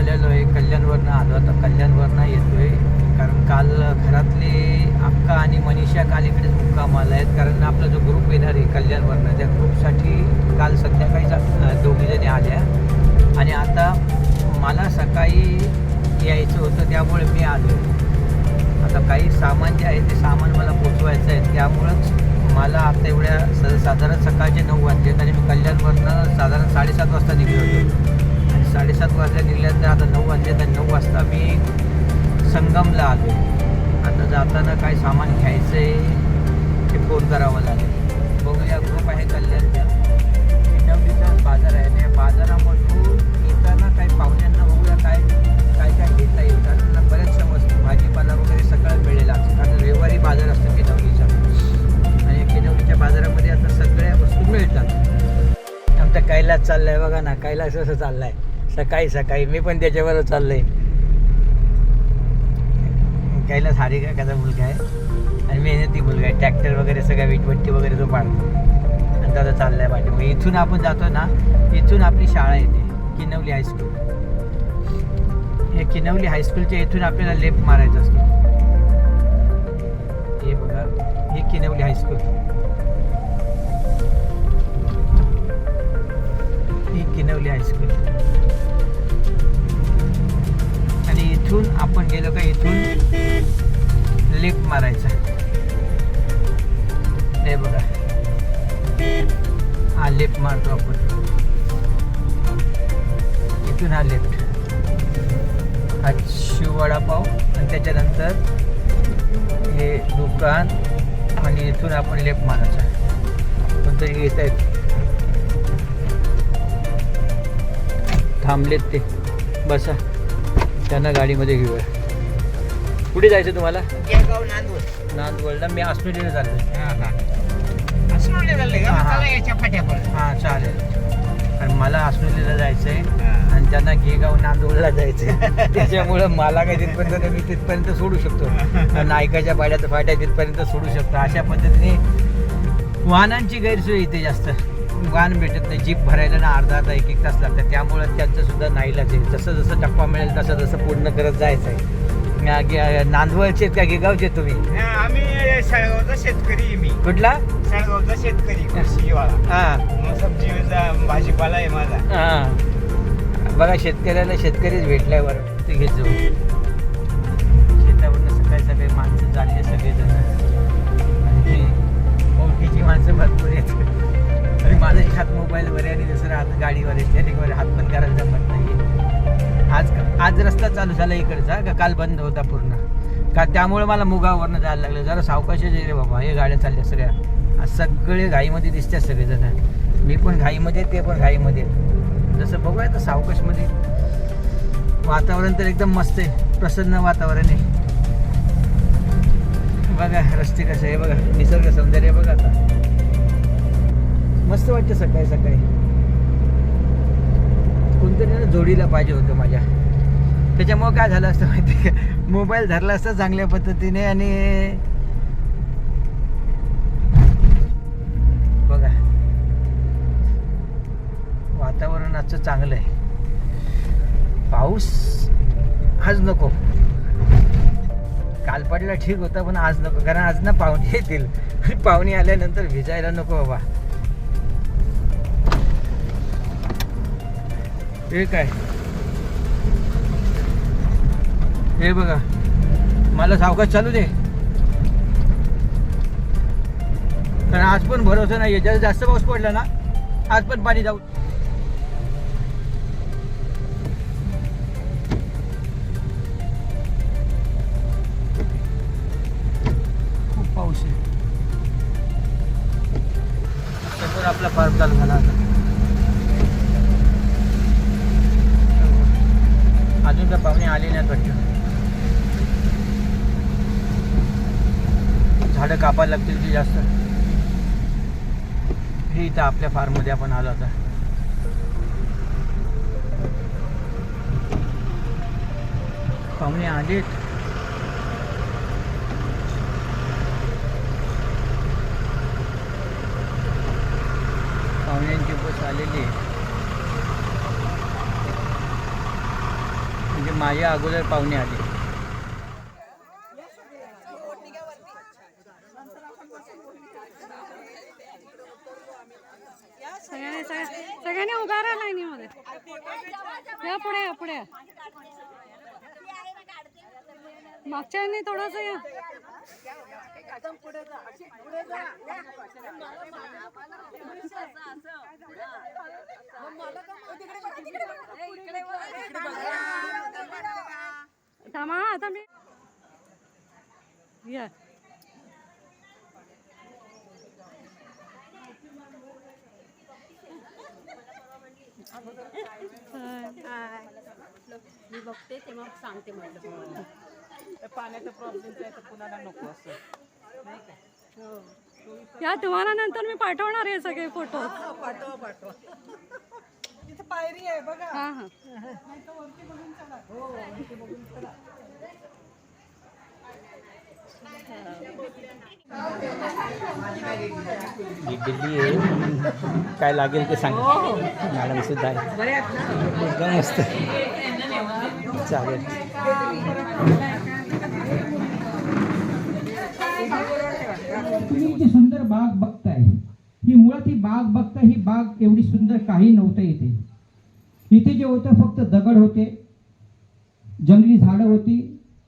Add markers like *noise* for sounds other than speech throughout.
निघालेलो आहे कल्याणवरनं आलो. आता कल्याणवरनं येतोय. कारण काल घरातले अक्का आणि मनीषा काल इकडेच मुक्कामाला आहेत. कारण आपला जो ग्रुप येणार आहे कल्याणवरनं त्या ग्रुपसाठी काल संध्याकाळी जा- दोघीजणी आल्या. आणि आता मला सकाळी यायचं होतं त्यामुळे मी आलो आता काही सामान जे आहे ते सामान मला पोचवायचं आहे. त्यामुळंच मला आता एवढ्या स साधारण सकाळचे नऊ वाजलेत आणि मी कल्याणवरनं साधारण साडेसात वाजता निघलो होतो. साडेसात वाजता निघल्यानंतर आता नऊ वाजले तर नऊ वाजता मी संगमला आलो आता जाताना काय सामान घ्यायचं आहे ते फोन करावं लागेल. बघूया ग्रुप आहे कल्याणचा चिटवलीचा बाजार आहे. आणि या बाजारामधून येताना काही पाहुण्यांना बघूया काय काय काय घेता येईल. कारण ना बऱ्याचशा वस्तू भाजीपाला वगैरे सगळं मिळेल असतो कारण रविवारी बाजार असतो किनवलीचा. आणि किनवलीच्या बाजारामध्ये आता सगळ्या वस्तू मिळतात. आमचा कैलास चाललाय बघा ना. कैलास असं चाललाय? सकाळी सकाळी. मी पण त्याच्यावर चाललंय. कैलास हारी काकाचा मुलगा आहे. आणि मेहनती मुलगा आहे. ट्रॅक्टर वगैरे सगळ्या वीटभट्टी वगैरे तो पाडतो. आणि त्याचा चाललाय पाठी. मग इथून आपण जातो ना इथून आपली शाळा येते. किनवली हायस्कूल हे किनवली हायस्कूलच्या इथून आपल्याला लेफ्ट मारायचा असतो. हे बघा हे किनवली हायस्कूल ही किनवली हायस्कूल इथून आपण गेलो का इथून? लेफ्ट मारायचा. हे बघा. हा लेफ्ट मारतो आपण. इथून हा लेफ्ट हा शिव वडापाव आणि त्याच्यानंतर हे दुकान आणि इथून आपण लेफ्ट मारायचा. कोणतरी येत आहेत थांबलेत ते. बसा. त्यांना गाडीमध्ये घेऊया. कुठे जायचं तुम्हाला? जळगाव नांदूर नांदवडला. मी आसनोलीला चाललोय. हा हा. असं म्हणलं झालं का? हा, हा. मला याच्या फाट्यावर हां चालेल. कारण मला आसनोलीला जायचं आहे आणि त्यांना गेगाव नांदूरला जायचं आहे *laughs* त्याच्यामुळं मला काही तिथपर्यंत नाही, मी तिथपर्यंत सोडू शकतो. *laughs* नायकाच्या पाड्यात फाट्या तिथपर्यंत सोडू शकतो. अशा पद्धतीने वाहनांची गैरसोय इथे जास्त. वाहन भेटत नाही जीप भरायला ना अर्धा अर्धा एक एक तास लागतात. त्यामुळं त्यांचं सुद्धा नाईलाज आहे जसं जसं टप्पा मिळेल तसं तसं पूर्ण करत जायचं आहे नांदवळचे का गेगावचे तुम्ही? हा, आम्ही शाळगावचा शेतकरी मी. कुठला? शाळगावचा शेतकरी कृषीवाला हां. सब्जीचा भाजीपाला आहे माझा. हां. बघा शेतकऱ्याला शेतकरीच भेटलाय बरं. ते घेत जाऊ. शेतावरनं सकाळी सकाळी माणसं चालले सगळेजण. मोबाईलवर आणि दुसरा हात गाडीवर आहे हात पण करायला जमत नाही आज आज रस्ता चालू झाला इकडचा का काल बंद होता पूर्ण? का त्यामुळे मला मुगावरनं जायला लागलं. जरा सावकाशच रे बाबा हे गाड्या चालल्या सगळ्या. सगळे घाईमध्ये दिसतात सगळेजण. मी पण घाईमध्ये ते पण घाईमध्ये जसं बघूया तर सावकाशमध्ये. वातावरण तर एकदम मस्त आहे. प्रसन्न वातावरण आहे. बघा रस्ते कसे आहे बघा. निसर्ग सौंदर्य बघा आता. मस्त वाटतं सकाळी सकाळी. कोणतरी ना जोडीला पाहिजे होतं माझ्या. त्याच्यामुळं काय झालं असतं माहिती का? मोबाईल धरला असता चांगल्या पद्धतीने आणि बघा. वातावरण आजचं चांगलं आहे. पाऊस आज नको. काल पडला ठीक होता पण आज नको. कारण आज ना पाहुणे येतील. पाहुणे आल्यानंतर भिजायला नको बाबा. एक आहे हे बघा. मला सावकाश चालू दे. कारण आज पण भरोसा नाही आहे जास्त पाऊस पडला ना आज पण पाणी जाऊ. खूप पाऊस आहे. आपला पार्क चालू झाला आता. अजून पाहुणे आले नाहीत वाटतं झाडं कापायला लागतील की जास्त? हे इथं आपल्या फार्ममध्ये आपण आलो आता. पाहुणे आलेत. पाहुण्यांची बस आलेली आहे म्हणजे माझ्या अगोदर पाहुणे आले. सगळ्यांनी सगळ्या- सगळ्यांनी उभा राहा लाईनीमध्ये. या पुढे या पुढे. मागच्या यांनी थोडस या. थांबा हा, आता मी या. मी बघते तेव्हा सांगते म्हटलं या तुम्हाला नंतर मी पाठवणार आहे सगळे फोटो हा हा ही. दिल्ली आहे काय लागेल ते सांग. मॅडम सुद्धा आहे एकदम मस्त. चालेल. तुम्ही जी सुंदर बाग बघताय ही मुळात ही बाग बघता ही बाग एवढी सुंदर काही नव्हतं इथे. इथे जे होतं फक्त दगड होते जंगली झाडं होती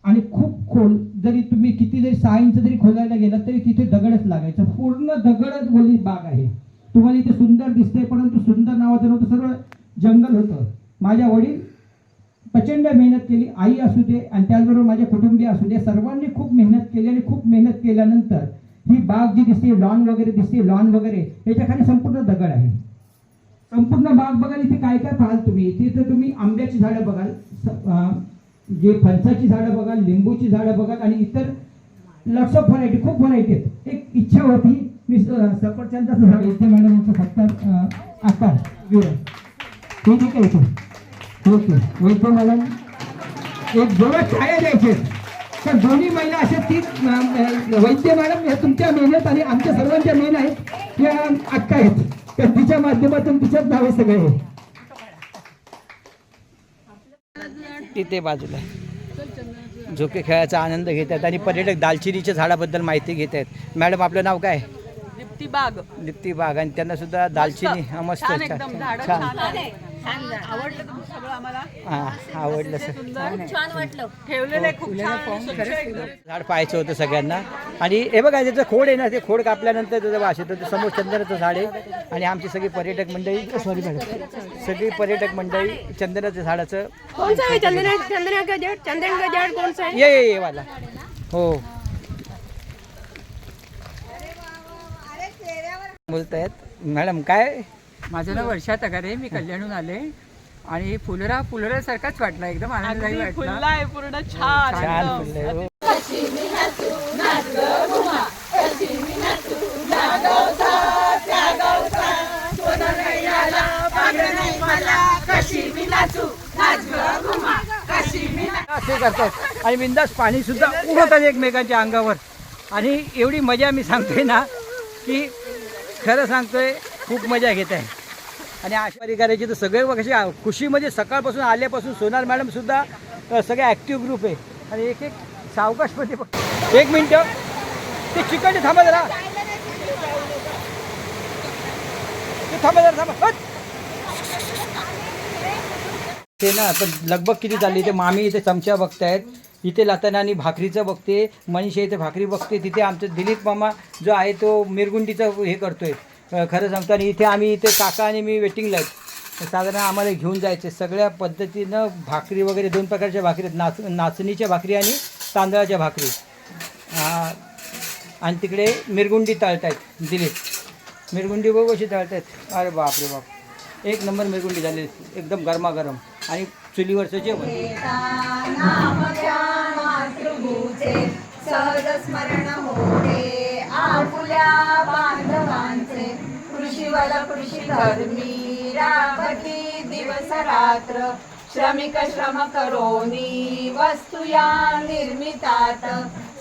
आणि खूप खोल. जरी तुम्ही किती जरी सहा इंच जरी खोलायला गेलात तरी तिथे दगडच लागायचं. पूर्ण दगडच बोली बाग आहे. तुम्हाला इथे सुंदर दिसते परंतु सुंदर नावाचं नव्हतं सर्व जंगल होतं. माझ्या वडील प्रचंड मेहनत केली आई असू दे आणि त्याचबरोबर माझे कुटुंबीय असू दे सर्वांनी खूप मेहनत केली आणि खूप मेहनत केल्यानंतर ही बाग जी दिसते लॉन वगैरे दिसते लॉन वगैरे याच्या खाली संपूर्ण दगड आहे. संपूर्ण बाग बघाल इथे काय काय पाहाल तुम्ही? इथे तर तुम्ही आंब्याची झाडं बघाल स- जे फणसाची झाडं बघाल लिंबूची झाडं बघाल आणि इतर लॉट्स ऑफ व्हरायटी खूप व्हरायटी आहेत. एक इच्छा होती मी सफरचंदाचं झाड इथे मॅडम फक्त आकार ठीक आहे इथे ओके वैद्य मॅडम. एक जेव्हा छाया द्यायचे. तर दोन्ही महिला अशा तीन वैद्य मॅडम या तुमच्या मेहनत आणि आमच्या सर्वांच्या मेहनत आहेत. या अक्का आहेत. तर तिच्या माध्यमातून तिच्याच नावे सगळे तिथे बाजूला. झोके खेळायचा आनंद घेत आहेत आणि पर्यटक दालचिनीच्या झाडाबद्दल माहिती घेत आहेत. मॅडम आपलं नाव काय? दीप्ती बाग. दीप्ती बाग. आणि त्यांना सुद्धा दालचिनी हा, मस्त. छान छान आवडलं तुम्ही सगळं आम्हाला? हा आवडलं सर सुंदर छान वाटलं. ठेवलेलं आहे खूप छान. स्वच्छ एकदम. झाड पाहायचं होतं सगळ्यांना. आणि हे बघा त्याचं खोड आहे ना ते खोड कापल्यानंतर त्याचं वास येतं समोर चंदनाचं झाड आहे. आणि आमची सगळी पर्यटक मंडळी सॉरी मॅडम सगळी पर्यटक मंडळी चंदनाच्या झाडाचं चंदना चंदना का चंदन का ये वाला. हो. बोलतायत. मॅडम काय? माझं नाव वर्षा तगारे मी कल्याणहून आले. आणि फुलरा फुलऱ्यासारखाच वाटला एकदम आनंददायी वाटला. फुलला आहे पूर्ण छान छान हो. असे करतात. आणि बिंदास पाणी सुद्धा उडवतात एकमेकांच्या अंगावर. आणि एवढी मजा मी सांगतोय ना की खरं सांगतोय खूप मजा घेत आहे. आणि आशा अधिकाऱ्याची तर सगळे कशी खुशी खुशीमध्ये सकाळपासून आल्यापासून सोनार मॅडम सुद्धा सगळे ॲक्टिव्ह ग्रुप आहे. आणि एक एक सावकाशमध्ये एक मिनटं. ते चिकन थांबा जरा. ते थांबा जरा थांबा. ते ना पण लगबग किती चालली इथे मामी इथे चमचा बघतायत. इथे लाताना आणि भाकरीचं बघते मनीषा इथे भाकरी बघते तिथे आमचं दिलीप मामा जो आहे तो मिरगुंडीचं हे करतोय. खरं सांगतो आणि इथे आम्ही इथे काका आणि मी वेटिंगला आहेत. साधारण आम्हाला घेऊन जायचे सगळ्या पद्धतीनं भाकरी वगैरे दोन प्रकारच्या भाकरी आहेत. नाच नाचणीच्या भाकरी आणि तांदळाच्या भाकरी. आणि तिकडे मिरगुंडी तळतायत. दिलीप मिरगुंडी बघू कशी आहेत अरे बाप रे बाप. एक नंबर मिरगुंडी झाली. एकदम गरमागरम. आणि चुलीवरचं जेवण सहज स्मरण होते आपुल्या बांधवांचे कृषीवल कृषी धर्मी राबती दिवस रात्र. श्रमिक श्रम करोनी वस्तू या निर्मितात.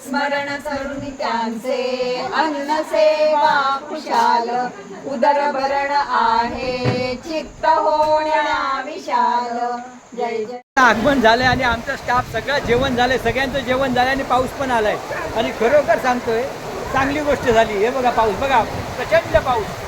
स्मरण करून त्यांचे अन्न सेवा कुशाल. उदरभरण आहे चित्त होण्या विशाल. जय जय. आगमन झालंय आणि आमचं स्टाफ सगळं जेवण झालंय सगळ्यांचं जेवण झालंय आणि पाऊस पण आलाय. आणि खरोखर सांगतोय चांगली गोष्ट झाली. हे बघा पाऊस बघा प्रचंड पाऊस.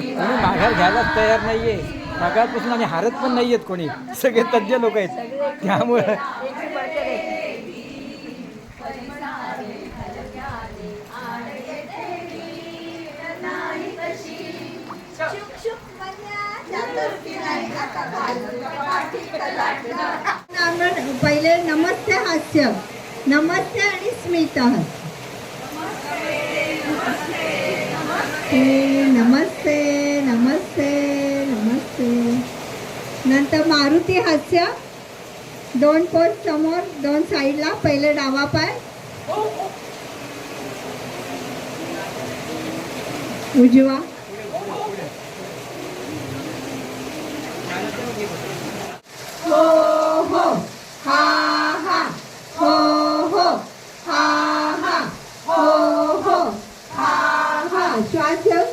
कोणी माघार घ्यायलाच तयार आहे माघारपासून आणि हारत पण नाही आहेत कोणी. सगळे तज्ज्ञ लोक आहेत. त्यामुळं पहिले नमस्ते हास्य नमस्ते आणि स्मिता. नमस्ते नमस्ते नमस्ते नमस्ते नंतर मारुती हास्य दोन पोस्ट समोर दोन साईडला पहिले डावा पाय उजवा हो हो हा हो हो हा हा हो हो हा हा श्वास घेऊ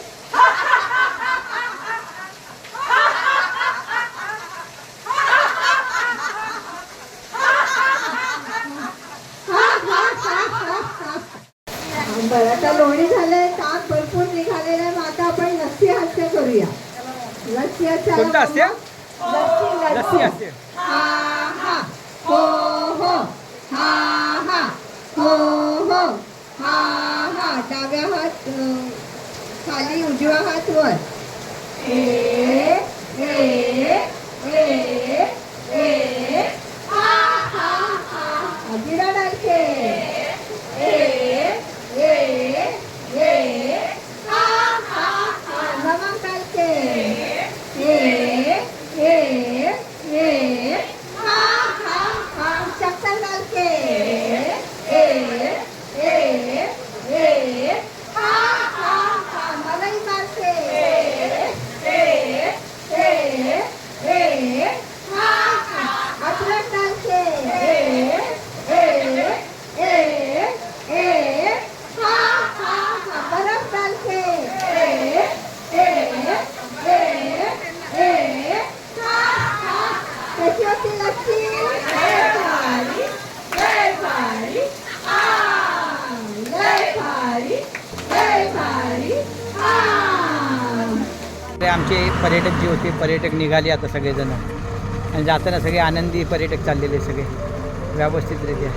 बरं आता लोणी झालंय ताक भरपूर निघालेलं आहे मग आता आपण लस्सी हास्य करूया लस्सी हास्य कोणतं हास्य? लस्सी लस्सी असते हा हा हो हो हा हा हो हो हा हा डाव्या हात अ, खाली उजवा हात वर आमचे पर्यटक जे होते पर्यटक निघाले आता सगळेजण. आणि जाताना सगळे आनंदी पर्यटक चाललेले सगळे. व्यवस्थितरित्या.